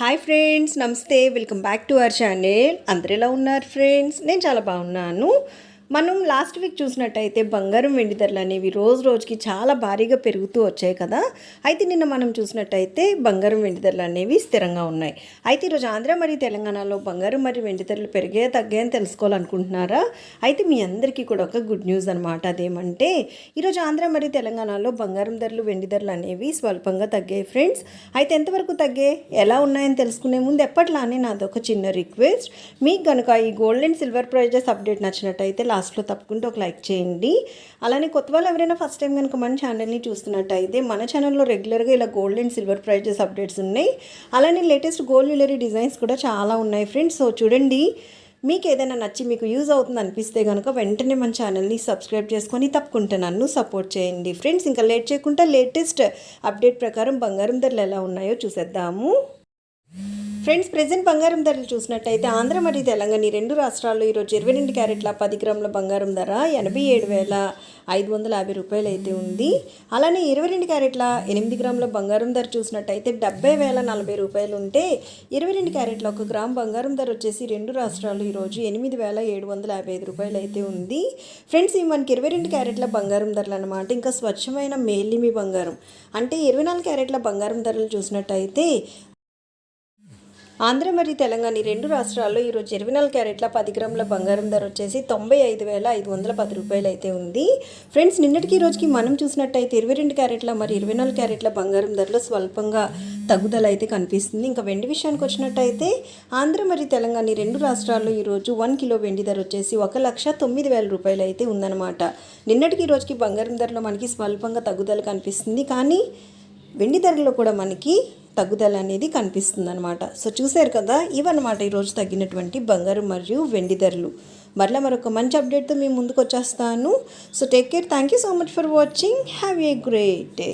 Hi friends నమస్తే. Welcome back to our channel. అందరు ఎలా ఉన్నారు ఫ్రెండ్స్? నేను చాలా బాగున్నాను. మనం లాస్ట్ వీక్ చూసినట్టయితే బంగారం వెండి ధరలు అనేవి రోజు రోజుకి చాలా భారీగా పెరుగుతూ వచ్చాయి కదా. అయితే నిన్న మనం చూసినట్టయితే బంగారం వెండి ధరలు అనేవి స్థిరంగా ఉన్నాయి. అయితే ఈరోజు ఆంధ్ర మరియు తెలంగాణలో బంగారం మరియు వెండి ధరలు పెరిగే తగ్గాయని తెలుసుకోవాలనుకుంటున్నారా? అయితే మీ అందరికీ కూడా ఒక గుడ్ న్యూస్ అనమాట అదేమంటే ఈరోజు ఆంధ్ర మరియు తెలంగాణలో బంగారం ధరలు వెండి ధరలు అనేవి స్వల్పంగా తగ్గాయి ఫ్రెండ్స్. అయితే ఎంతవరకు తగ్గాయి ఎలా ఉన్నాయని తెలుసుకునే ముందు ఎప్పట్లానే నాది ఒక చిన్న రిక్వెస్ట్. మీకు కనుక ఈ gold and silver prices update నచ్చినట్టయితే లాస్ట్లో తప్పకుండా ఒక లైక్ చేయండి. అలానే కొత్త వాళ్ళు ఎవరైనా ఫస్ట్ టైం కనుక మన ఛానల్ని చూస్తున్నట్టయితే మన ఛానల్లో రెగ్యులర్గా ఇలా gold and silver prices updates ఉన్నాయి. అలానే లేటెస్ట్ గోల్డ్ జ్యువెలరీ డిజైన్స్ కూడా చాలా ఉన్నాయి ఫ్రెండ్స్ సో చూడండి. మీకు ఏదైనా నచ్చి మీకు యూజ్ అవుతుంది అనిపిస్తే కనుక వెంటనే మన ఛానల్ని సబ్స్క్రైబ్ చేసుకొని తప్పకుండా నన్ను సపోర్ట్ చేయండి. ఫ్రెండ్స్ ఇంకా లేట్ చేయకుండా లేటెస్ట్ అప్డేట్ ప్రకారం బంగారం ధరలు ఎలా ఉన్నాయో చూసేద్దాము. ఫ్రెండ్స్ ప్రెసెంట్ బంగారం ధరలు చూసినట్టయితే ఆంధ్ర మరియు తెలంగాణ ఈ రెండు రాష్ట్రాల్లో ఈరోజు ఇరవై రెండు క్యారెట్ల పది గ్రాముల బంగారం ధర ఎనభై ఏడు వేల ఐదు వందల యాభై రూపాయలు అయితే ఉంది. అలానే ఇరవై రెండు క్యారెట్ల ఎనిమిది గ్రాముల బంగారం ధర చూసినట్టయితే డెబ్బై వేల నలభై రూపాయలు ఉంటే ఇరవై రెండు క్యారెట్ల ఒక గ్రామ్ బంగారం ధర వచ్చేసి రెండు రాష్ట్రాలు ఈరోజు ఎనిమిది వేల ఏడు వందల యాభై ఐదు రూపాయలు అయితే ఉంది. ఫ్రెండ్స్ ఇవి మనకి ఇరవై రెండు క్యారెట్ల బంగారం ధరలు అనమాట ఇంకా స్వచ్ఛమైన మేలిమి బంగారం. అంటే ఇరవై నాలుగు క్యారెట్ల బంగారం ధరలు చూసినట్టయితే ఆంధ్ర మరియు తెలంగాణ ఈ రెండు రాష్ట్రాల్లో ఈరోజు ఇరవై నాలుగు క్యారెట్ల పది గ్రాముల బంగారం ధర వచ్చేసి తొంభై ఐదు వేల ఐదు వందల పది రూపాయలు అయితే ఉంది. ఫ్రెండ్స్ నిన్నటికి ఈ రోజుకి మనం చూసినట్టయితే ఇరవై రెండు క్యారెట్ల మరి ఇరవై నాలుగు క్యారెట్ల బంగారం ధరలో స్వల్పంగా తగ్గుదల అయితే కనిపిస్తుంది. ఇంకా వెండి విషయానికి వచ్చినట్టయితే ఆంధ్ర మరియు తెలంగాణ ఈ రెండు రాష్ట్రాల్లో ఈరోజు వన్ కిలో వెండి ధర వచ్చేసి ఒక లక్ష తొమ్మిది వేల రూపాయలు అయితే ఉందన్నమాట. నిన్నటికి ఈ రోజుకి బంగారం ధరలో మనకి స్వల్పంగా తగ్గుదల కనిపిస్తుంది. కానీ వెండి ధరలో కూడా మనకి తగ్గుదల అనేది కనిపిస్తుంది అనమాట సో చూశారు కదా ఇవన్నమాట ఈరోజు తగ్గినటువంటి బంగారు మరియు వెండి ధరలు. మరలా మరొక మంచి అప్డేట్తో మేము ముందుకు వచ్చేస్తాను. So take care thank you so much for watching have a great day